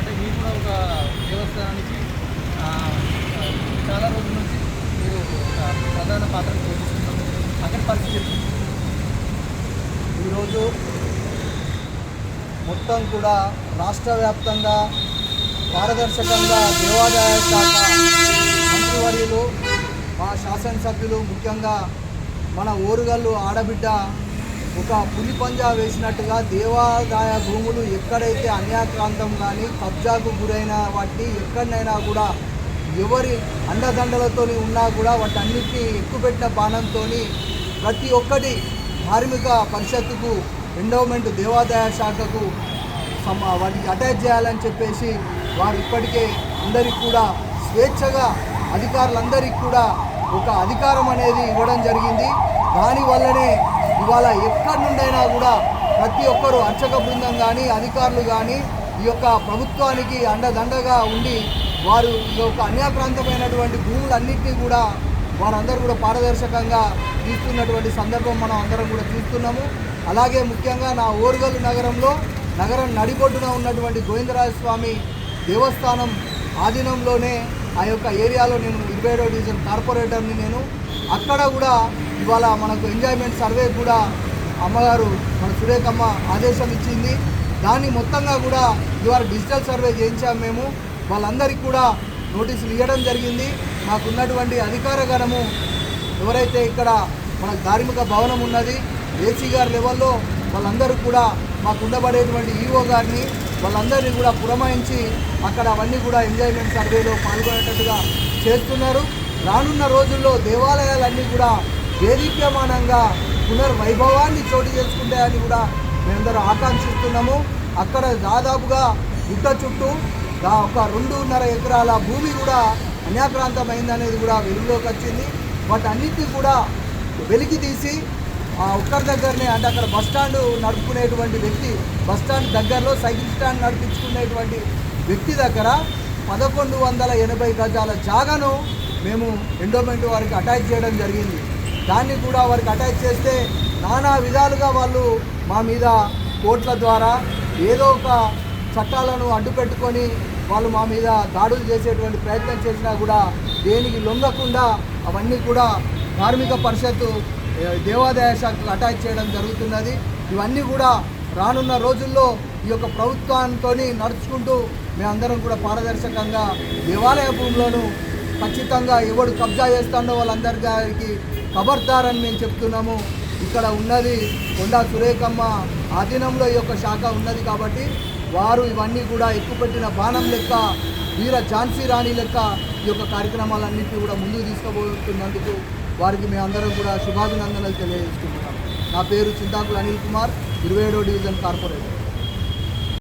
అంటే మీరు కూడా ఒక దేవస్థానానికి చాలా రోజుల నుంచి మీరు ప్రధాన పాత్ర పోషిస్తున్నారు. అక్కడ పరిస్థితి ఈరోజు మొత్తం కూడా రాష్ట్ర వ్యాప్తంగా పారదర్శకంగా దేవాదాయ శాఖ మంత్రివర్యులు మా శాసనసభ్యులు ముఖ్యంగా మన ఓరుగల్లు ఆడబిడ్డ ఒక పులి పంజా వేసినట్టుగా దేవాదాయ భూములు ఎక్కడైతే అన్యాక్రాంతం కానీ కబ్జాకు గురైన వాటిని ఎక్కడైనా కూడా ఎవరి అండదండలతో ఉన్నా కూడా వాటన్నిటిని ఎక్కుపెట్టిన బాణంతో ప్రతి ఒక్కటి ధార్మిక పరిషత్తుకు ఎండోమెంట్ దేవాదాయ శాఖకు సమ వాటికి అటాచ్ చేయాలని చెప్పేసి వారు ఇప్పటికే అందరికి కూడా స్వేచ్ఛగా అధికారులందరికీ కూడా ఒక అధికారం అనేది ఇవ్వడం జరిగింది. దానివల్లనే ఇవాళ ఎక్కడి నుండైనా కూడా ప్రతి ఒక్కరూ అర్చక బృందం కానీ అధికారులు కానీ ఈ యొక్క ప్రభుత్వానికి అండదండగా ఉండి వారు ఈ యొక్క అన్యాక్రాంతమైనటువంటి భూములన్నింటినీ కూడా వారందరూ కూడా పారదర్శకంగా తీస్తున్నటువంటి సందర్భం మనం అందరం కూడా చూస్తున్నాము. అలాగే ముఖ్యంగా నా ఓరుగల్లు నగరంలో నగరం నడిబొడ్డున ఉన్నటువంటి గోవిందరాజ స్వామి దేవస్థానం ఆధీనంలోనే ఆ యొక్క ఏరియాలో నేను ఇరవై ఏడో డివిజన్ కార్పొరేటర్ని నేను. అక్కడ కూడా ఇవాళ మనకు ఎంజాయ్మెంట్ సర్వే కూడా అమ్మగారు మన సురేఖమ్మ ఆదేశం ఇచ్చింది. దాన్ని మొత్తంగా కూడా ఇవాళ డిజిటల్ సర్వే చేయించాము మేము. వాళ్ళందరికీ కూడా నోటీసులు ఇవ్వడం జరిగింది. మాకున్నటువంటి అధికార గణము ఎవరైతే ఇక్కడ మన ధార్మిక భవనం ఉన్నది ఏసీ గారి లెవెల్లో వాళ్ళందరూ కూడా మాకు ఉండబడేటువంటి ఈఓ గారిని వాళ్ళందరినీ కూడా పురమాయించి అక్కడ అవన్నీ కూడా ఎంజాయ్మెంట్ సర్వేలో పాల్గొనేటట్టుగా చేస్తున్నారు. రానున్న రోజుల్లో దేవాలయాలన్నీ కూడా దేదీప్యమానంగా పునర్వైభవాన్ని చోటు చేసుకుంటాయని కూడా మేమందరం ఆకాంక్షిస్తున్నాము. అక్కడ దాదాపుగా గుట్ట చుట్టూ దా ఒక రెండున్నర ఎకరాల భూమి కూడా అన్యాక్రాంతమైందనేది కూడా వెలుగులోకి వచ్చింది. వాటన్నిటిని కూడా వెలికి తీసి ఆ ఒక్కరి దగ్గరనే అంటే అక్కడ బస్ స్టాండ్ నడుపుకునేటువంటి వ్యక్తి బస్ స్టాండ్ దగ్గరలో సైకిల్ స్టాండ్ నడిపించుకునేటువంటి వ్యక్తి దగ్గర పదకొండు వందల ఎనభై గజాల జాగాను మేము ఎండోమెంట్ వారికి అటాచ్ చేయడం జరిగింది. దాన్ని కూడా వారికి అటాచ్ చేస్తే నానా విధాలుగా వాళ్ళు మా మీద కోర్టుల ద్వారా ఏదో ఒక చట్టాలను అడ్డుపెట్టుకొని వాళ్ళు మా మీద దాడులు చేసేటువంటి ప్రయత్నం చేసినా కూడా దేనికి లొంగకుండా అవన్నీ కూడా కార్మిక పరిషత్తు దేవాదాయ శాఖకు అటాచ్ చేయడం జరుగుతున్నది. ఇవన్నీ కూడా రానున్న రోజుల్లో ఈ యొక్క ప్రభుత్వంతో నడుచుకుంటూ మేమందరం కూడా పారదర్శకంగా దేవాలయ భూములను ఖచ్చితంగా ఎవడు కబ్జా చేస్తాడో వాళ్ళందరి గారికి ఖబర్దారని మేము చెప్తున్నాము. ఇక్కడ ఉన్నది కొండా సురేఖమ్మ ఆధీనంలో ఈ యొక్క శాఖ ఉన్నది కాబట్టి వారు ఇవన్నీ కూడా ఎక్కుపెట్టిన బాణం లెక్క వీర ఝాన్సీ రాణి లెక్క ఈ యొక్క కార్యక్రమాలన్నింటినీ కూడా ముందుకు తీసుకుపోతున్నందుకు వారికి మేమందరం కూడా శుభాభినందనలు తెలియజేసుకుంటున్నాం నా పేరు చింతాకులు అనిల్ కుమార్ ఇరవై ఏడో డివిజన్ కార్పొరేటర్.